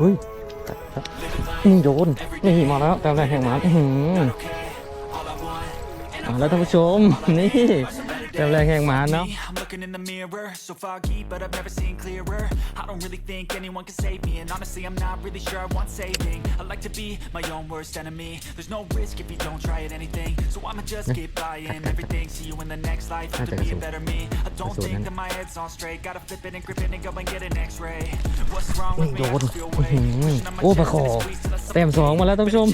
เฮ้ยกัดครับนี่โดน นี่มาแล้วตามแรกแห่งหมันอือหือมแล้วท่านผู้ชม นี่ตามแรกแห่งหมันเนาะ looking in the mirror, so foggy, but I've never seen clearer. I don't really think anyone can save me, and honestly, I'm not really sure I want saving. I like to be my own worst enemy. There's no risk if you don't try at anything, so I'ma just keep buying everything. See you in the next life, have to be a better me. I don't think that my head's on straight. Gotta flip it and grip it and go and get an X-ray. What's wrong นี่ with โด me? I น just feel อื้อ way. หือ Pushing on my โอ้ปลา chest คอ and it squeezes till I เต็มสองมาแล้วท่านผู้ชม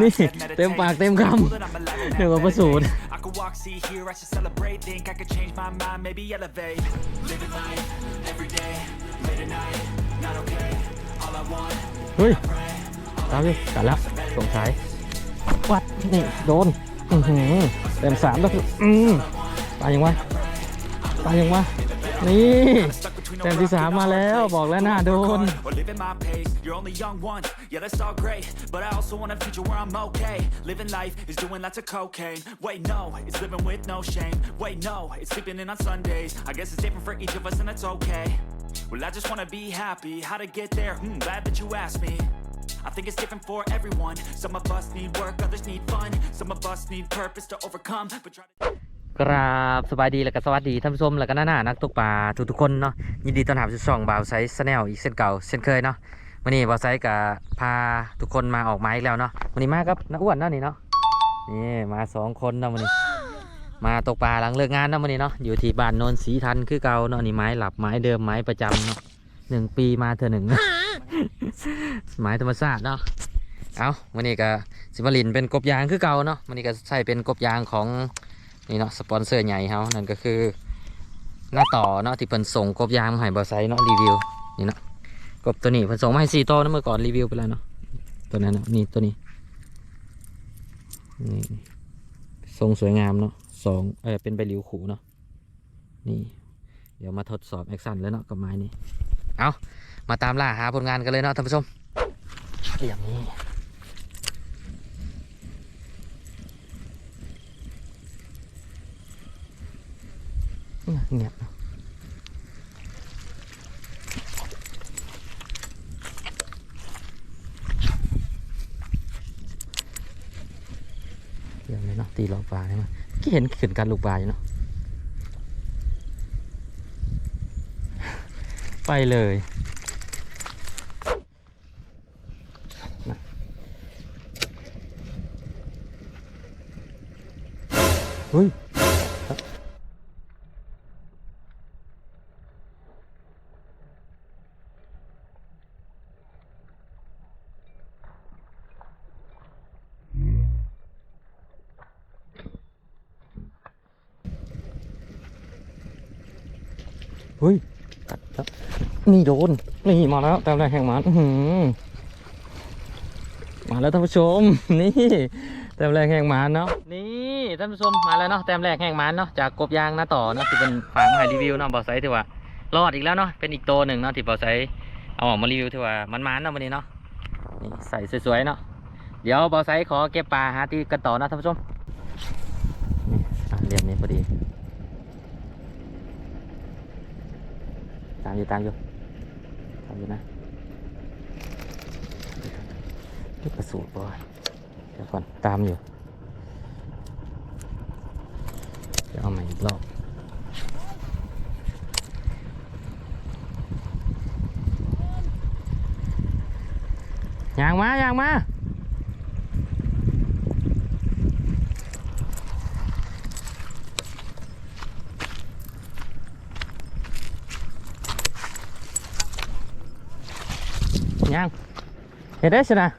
นี่เต็มปากเต็มคำเดี๋ยวประสูตร I could walk, see, hear, I should celebrate. Think I could change my mind, maybe elevate. Living life every day, late at night, not okay. All I want, เฮ้ยตามดิกัดแล้วสงสัยวัดนี่โดนอือหือเต็มสามแล้วคืออืมตายยังวะตายยังวะนี่ stuck between เต็มที่สามมาแล้วบอกแล้วหน้าโดน or living my pace. You're only young once, yeah, that's all great. But I also want a future where I'm okay. Living life is doing lots of cocaine. Wait, no, it's living with no shame. Wait, no, it's sleeping in on Sundays. I guess it's different for each of us, and that's okay. Well, I just wanna be happy. How to get there? Hmm, glad that you asked me. I think it's different for everyone. Some of us need work, others need fun. Some of us need purpose to overcome. But try to กราบสบายดีและก็สวัสดีท่านผู้ชมและก็หน้าหน้านักตกปลาทุกทุกคนเนาะยินดีต้อนรับสู่ช่องบ่าวไซส์แนลอีกเช่นเก่าเช่นเคยเนาะวันนี้บ่าวไซส์กับพาทุกคนมาออกไม้อีกแล้วเนาะวันนี้มากับน้าอ้วนเนาะนี่เนาะนี่มาสองคนเนาะวันนี้ มาตกปลาหลังเลิกงานเนาะวันนี้เนาะอยู่ที่บ้านโนนสีทันคือเก่าเนาะนี่ไม้หลับไม้เดิมไม้ประจำเนาะหนึ่งปีมาเธอหนึ่งไม้ธรรมชาติเนาะเอาวันนี้ก็สิมาลินเป็นกบยางคือเก่าเนาะวันนี้ก็ใส่เป็นกบยางของ นี่เนาะสปอนเซอร์ใหญ่เขานั่นก็คือ หน้าต่อเนาะที่เพิ่นส่งกบยางมาให้บอไซเนาะรีวิวนี่เนาะกบตัวนี้เพิ่นส่งมาให้สี่ตัวนะเมื่อก่อนรีวิวไปแล้วเนาะตัวนั้นเนาะนี่ตัวนี้นี่ทรงสวยงามเนาะสองเออเป็นใบหลิวขูเนาะนี่ เดี๋ยวมาทดสอบแอคชั่นแล้วเนาะกับไม้นี้เอามาตามล่าหาผลงานกันเลยเนาะท่านผู้ชมอย่างนี้ เงียเดี๋ยวเลยเนาะตีลอกปลาใช่ไหมกี่เห็นขึ้นการลูกปลาอยู่เนาะไปเลยเฮ้ย เฮ้ยกัดแล้วนี่โดน นี่มาแล้วแต้มแรกแห่งมันมาแล้วท่านผู้ชม นี่แต้มแรกแห่งหมันเนาะนี่ท่านผู้ชมมาแล้วเนาะแต้มแรกแห่งหมันเนาะจากกบยางนะต่อเนาะที่เป็นฝางให้รีวิวเนาะบอไซถือว่ารอดอีกแล้วเนาะเป็นอีกตัวหนึ่งเนาะที่บอไซเอาออกมารีวิวถือว่ามันมันเนาะวันนี้เนาะนี่ใส่สวยๆเนาะเดี๋ยวบอไซขอเก็บปลาหาตีกันต่อนะท่านผู้ชมนี่เหลี่ยมนี้พอดีามอยู่ตามอยู่ตามอยู่นะนี่ประสูตรบ่อยเดี๋ยวก่อนตามอยู่เดี๋ยวเอาใหม่อีกรอบยางมายางมาย่าง เห็นได้สินะ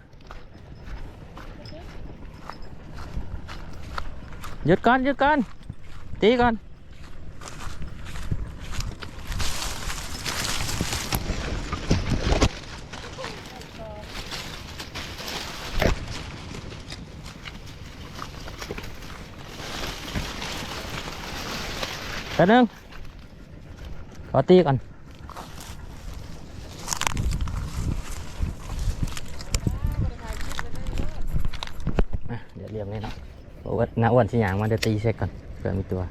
หยุดก่อนหยุดก่อนตีก่อน แป๊บนึงขอตีก่อนอะเดี๋ยวเรียงเลยเนาะบอกว่าน้าอ้วนที่ยางมาเดี๋ยวตีเช็คก่อนเผื่อมีตัว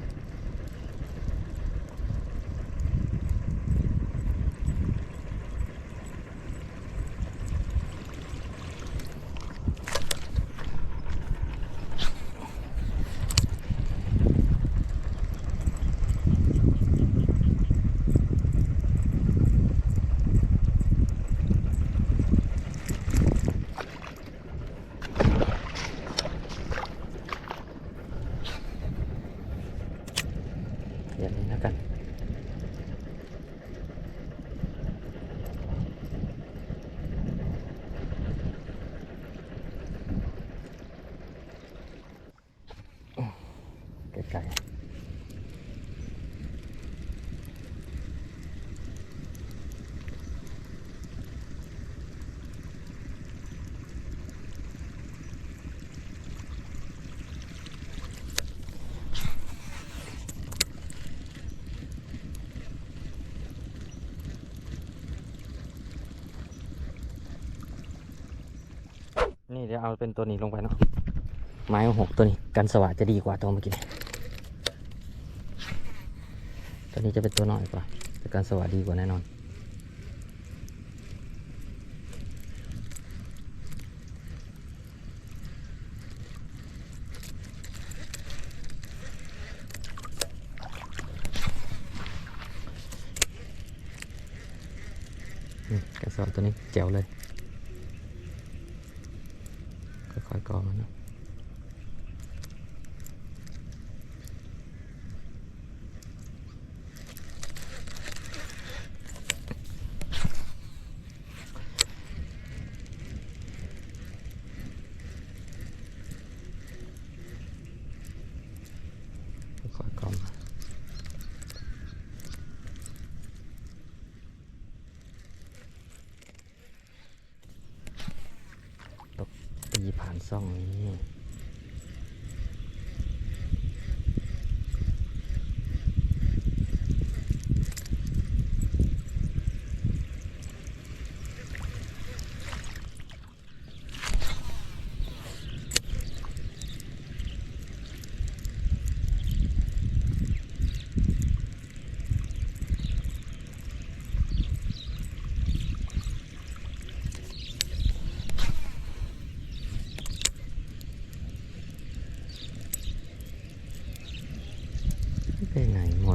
นี่เดี๋ยวเอาเป็นตัวนี้ลงไปเนาะไม้หกตัวนี้กันสว่านจะดีกว่าตัวเมื่อกี้ตัวนี้จะเป็นตัวน้อยกว่าแต่การสว่านดีกว่าแน่นอนกระสอบตัวนี้แจ๋วเลย ค่อยๆ กรองมันเนาะค่อยๆกรองมาตกตี ผ่า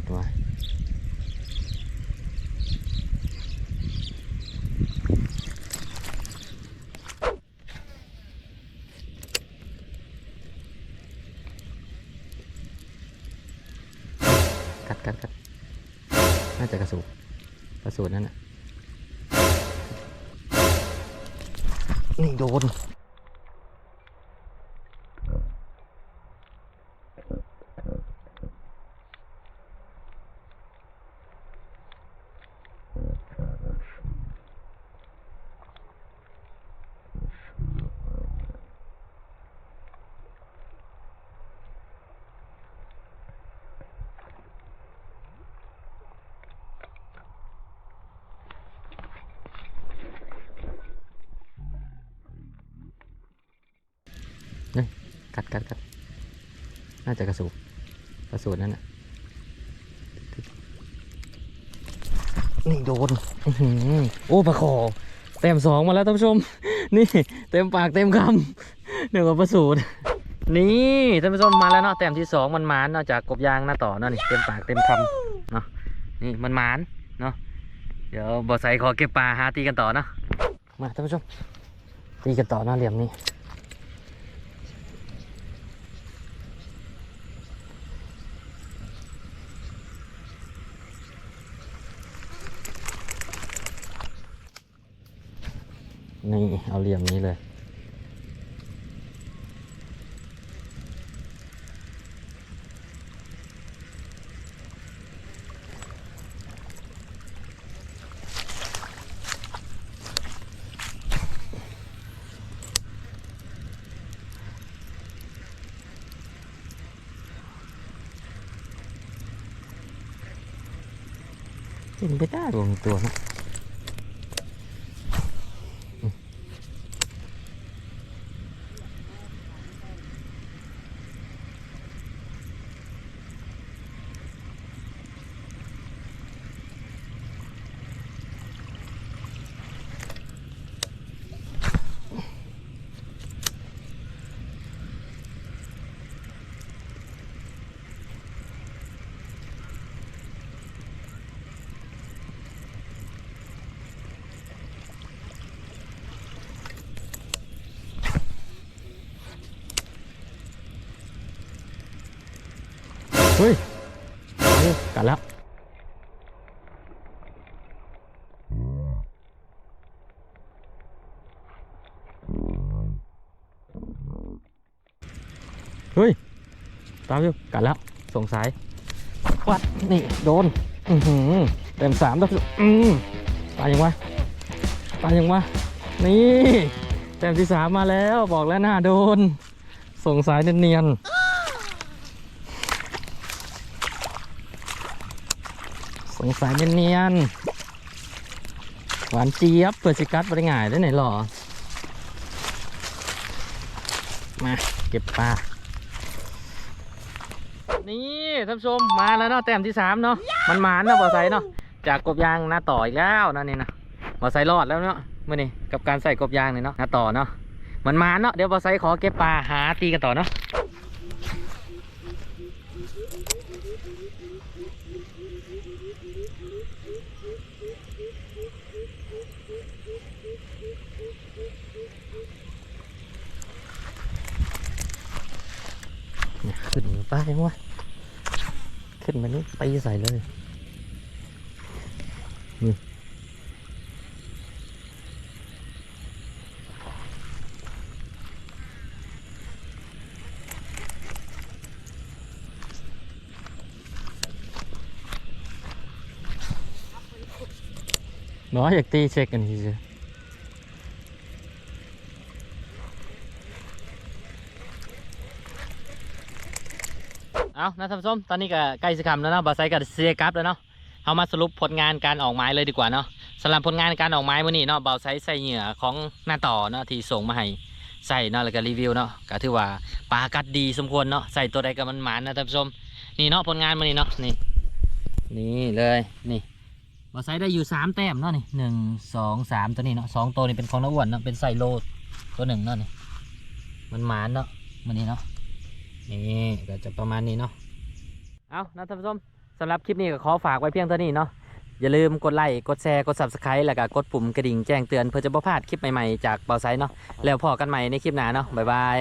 ไหนหมดวะกัดกัดกัดน่าจะกระสุนกระสุนนั่นน่ะนี่โดน กัดกัดกัดน่าจะกระสุนกระสุนนั่นน่ะนี่โดนโอ้ปลาคอเต็มสองมาแล้วท่านผู้ชม นี่เต็มปากเต็มคำเดี๋ยวกับประสูตรนี่ท่านผู้ชมมาแล้วเนาะแต้มที่สองมันหมานเนาะจากกบยางหน้าต่อเนาะนี่เต็มปากเต็มคำเนาะนี่มันหมานเนาะเดี๋ยวบอใส่อเก็บปลาหาตีกันต่อเนาะมาท่านผู้ชมตีกันต่อเนาะเหลี่ยมนี้ นี่เอาเหลี่ยมนี้เลย เป็นไปได้วงตัวนะ เฮ้ย มา ดิ กัดแล้ว เฮ้ย ตามอยู่กัดแล้ว สงสัยวัดนี่ โดน อือหือเต็มสามแล้วอืมตายยังวะตายยังวะนี่เต็มที่สามมาแล้วบอกแล้วหน้าโดน สงสัยเนียนๆ สงสัยเนียนๆหวานเจี๊ยบเปิดสิกัดไปได้ง่ายได้ไหนหรอมาเก็บปลา นี่ท่านผู้ชมมาแล้วเนาะแต้มที่สามเนาะมันหมานเนาะบ่อไซเนาะจากกบยางหน้าต่ออีกแล้วนั่นนี่นะบ่อไซรอดแล้วเนาะเมื่อนี้กับการใส่กบยางนี่เนาะหน้าต่อเนาะมันหมานเนาะเดี๋ยวบ่อไซขอเก็บปลาหาตีกันต่อเนาะ ขึ้นมาป้ายังวะขึ้นมานี่ตีใส่เลยนี่น้อยอยากตีเช็คกันทีเดียว เอานะท่านผู้ชมตอนนี้ก็ใกล้สิคำแล้วเนาะบาไซกับเซียกับแล้วเนาะเอามาสรุปผลงานการออกไม้เลยดีกว่าเนาะสำหรับผลงานการออกไม้วันนี้เนาะบาไซใส่เหยื่อของหน้าต่อเนาะที่ส่งมาให้ใส่เนาะแล้วก็รีวิวเนาะก็ถือว่าปลากัดดีสมควรเนาะใส่ตัวใดก็มันหมานนะท่านผู้ชมนี่เนาะผลงานวันนี้เนาะนี่นี่เลยนี่บาไซได้อยู่สามแต้มเนาะนี่หนึ่งสองสามตัวนี้เนาะสองตัวนี้เป็นของน้าอ้วนเนาะเป็นใส่โลดตัวหนึ่งเนาะนี่มันหมานเนาะวันนี้เนาะ นี่ก็จะประมาณนี้เนาะเอานะท่านผู้ชมสำหรับคลิปนี้ก็ขอฝากไว้เพียงเท่านี้เนาะอย่าลืมกดไลค์กดแชร์กด subscribe แล้วก็กดปุ่มกระดิ่งแจ้งเตือนเพื่อจะไม่พลาดคลิปใหม่ๆจากเบาไซเนาะแล้วพอกันใหม่ในคลิปหน้าเนาะบ๊ายบาย